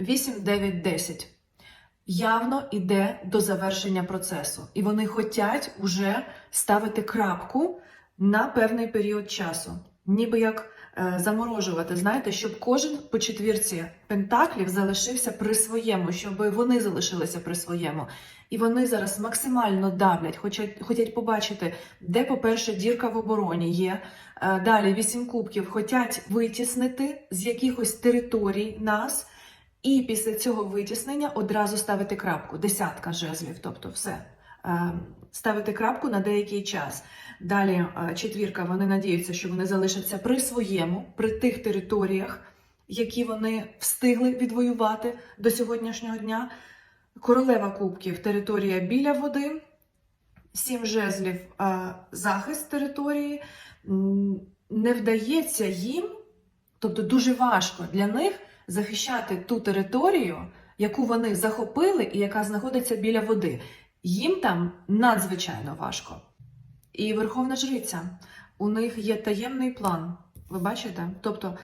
8, 9, 10 явно йде до завершення процесу, і вони хочуть уже ставити крапку на певний період часу, ніби як е, заморожувати, знаєте, щоб кожен по четвірці пентаклів залишився при своєму, щоб вони залишилися при своєму. І вони зараз максимально давлять, хочуть, хочуть побачити, де, по-перше, дірка в обороні є. Е, Далі вісім кубків хочуть витіснити з якихось територій нас. І після цього витіснення одразу ставити крапку. Десятка жезлів, тобто все. Е, Ставити крапку на деякий час. Далі е, четвірка, вони надіються, що вони залишаться при своєму, при тих територіях, які вони встигли відвоювати до сьогоднішнього дня. Королева кубків територія біля води, сім жезлів е, захист території. Не вдається їм, тобто дуже важко для них захищати ту територію, яку вони захопили і яка знаходиться біля води. Їм там надзвичайно важко. І Верховна Жриця, у них є таємний план. Ви бачите? Тобто